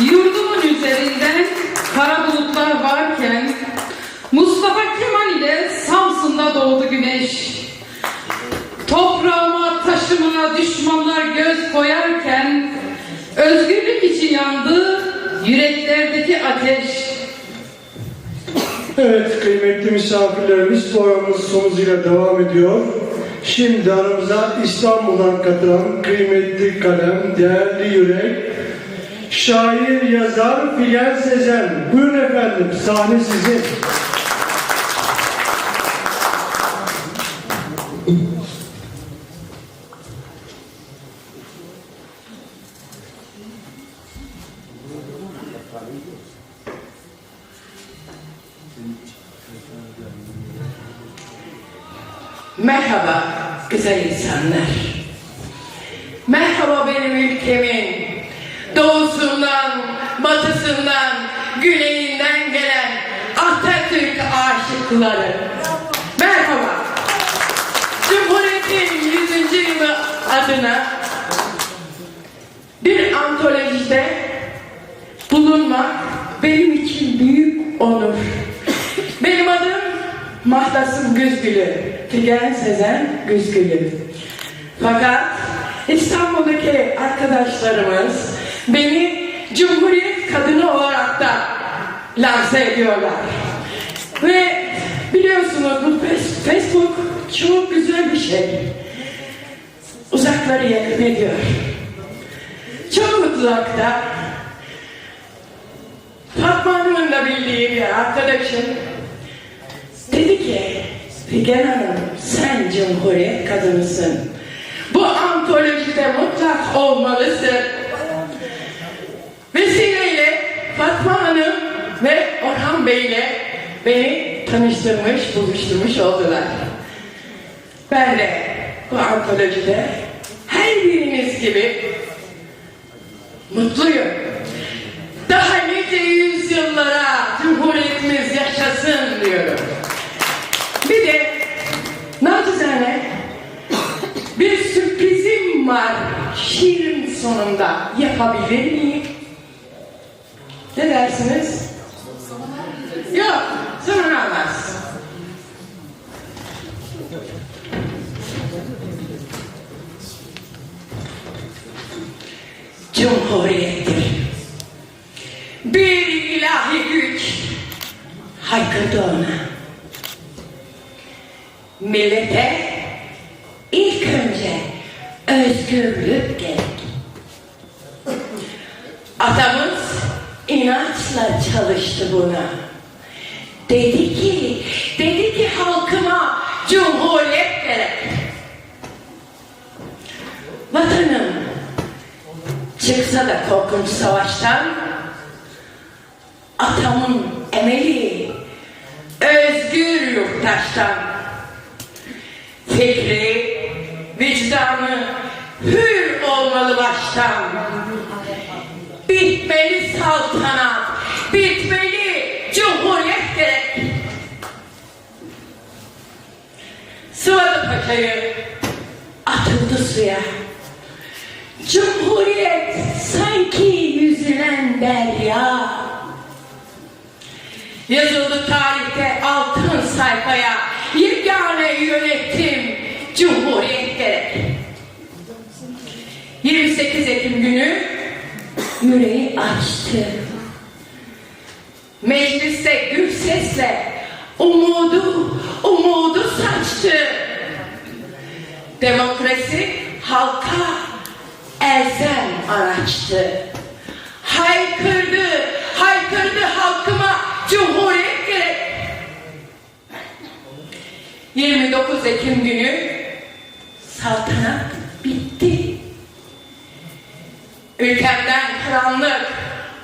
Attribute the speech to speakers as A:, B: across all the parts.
A: Yurdumun üzerinden kara bulutlar varken Mustafa Kemal ile Samsun'da doğdu güneş. Toprağıma, taşıma düşmanlar göz koyarken özgürlük için yandı yüreklerdeki ateş.
B: Evet kıymetli misafirlerimiz programımız son hızıyla devam ediyor. Şimdi aramıza İstanbul'dan katılan kıymetli kalem, değerli yürek, şair, yazar Figen Sezen. Buyurun efendim, sahne sizin.
C: Merhaba güzel insanlar. Merhaba benim ülkemin batısından, güneyinden gelen Atatürk aşıkları. Merhaba. Cumhuriyetin 100. yılı adına bir antolojide bulunmak benim için büyük onur. Benim adım Mahlasım Güzgülü. Figen Sezen Güzgülü. Fakat İstanbul'daki arkadaşlarımız beni Cumhuriyet kadını lanse ediyorlar. Ve biliyorsunuz bu Facebook çok güzel bir şey. Uzakları yakın ediyor. Çok uzakta Fatma Hanım'ın da bildiği bir arkadaşım dedi ki Figen Hanım sen cumhuriyet kadınısın. Bu antolojide mutlak olmalısın. Vesileyle Fatma Hanım ve Orhan Bey ile beni tanıştırmış, buluşturmuş oldular. Ben de bu antolojide her biriniz gibi mutluyum. Daha nice yüzyıllara Cumhuriyetimiz yaşasın diyorum. Bir de nacizane bir sürprizim var şiirin sonunda yapabilir miyim? Ne dersiniz? Almaz. Cumhuriyettir. Bir ilahi güç haykırdı ona. Millete ilk önce özgürlük gerek. Atamız inançla çalıştı buna. Dedi ki, dedi ki halkıma cumhuriyet gerek. Vatanım çıksa da korkunç savaştan atamın emeli özgür yurttaştan fikri, vicdanı hür olmalı baştan. Bitmeli saltanat, bitmeli cumhuriyet gerek. Paçayı, atıldı suya. Cumhuriyet sanki yüzülen derya. Yazıldı tarihte altın sayfaya yegane yönetim Cumhuriyet gerek. 28 Ekim günü yüreği açtı. Mecliste gür sesle umudu, umudu saçtı. Demokrasi halka elzem araçtı. Haykırdı, haykırdı halkıma cumhuriyet gerek. 29 Ekim günü saltanat bitti. Ülkemden karanlık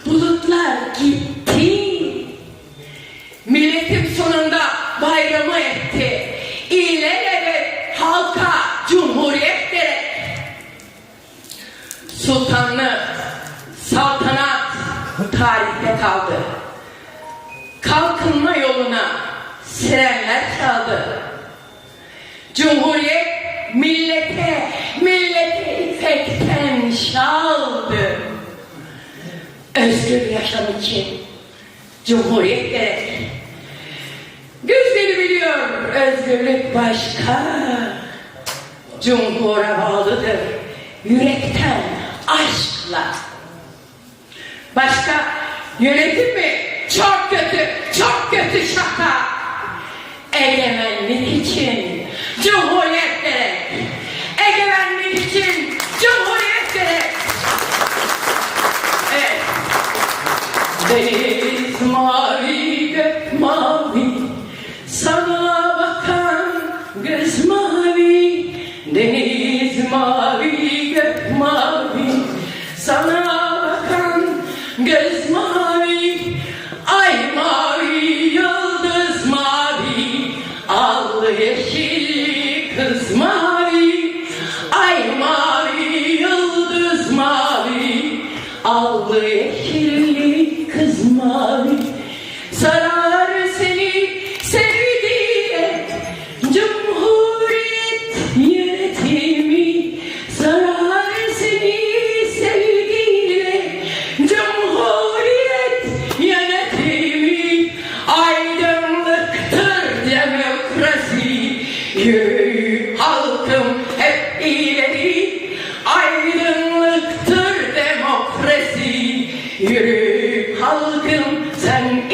C: bulutlar gitti. Milletim sonunda bayramı etti. Sultanlık, saltanat tarihte kaldı. Kalkınma yoluna sirenler çaldı. Cumhuriyet millete, millete ipekten şaldı. özgür yaşam için cumhuriyet gerek. Gözleri biliyor özgürlük başka. Cumhura bağlıdır yürekten aşkla. Başka yönetim mi? Çok kötü, çok kötü şaka. Egemenlik için cumhuriyet gerek. Egemenlik için cumhuriyet gerek. Evet. Deniz yürü halkım sen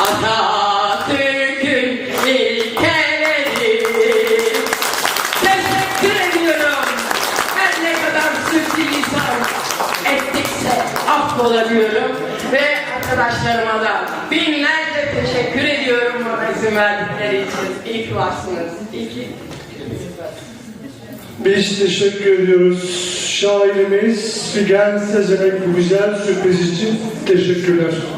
C: Atatürk'ün ilkeleri Teşekkür ediyorum. Her ne kadar sürçülisan ettikse affola diyorum. Ve arkadaşlarıma da binlerce teşekkür ediyorum bana izin verdikleri için. İyi ki varsınız. İyi
B: Biz teşekkür ediyoruz. Şairimiz Figen Sezenek bu güzel sürpriz için teşekkürler.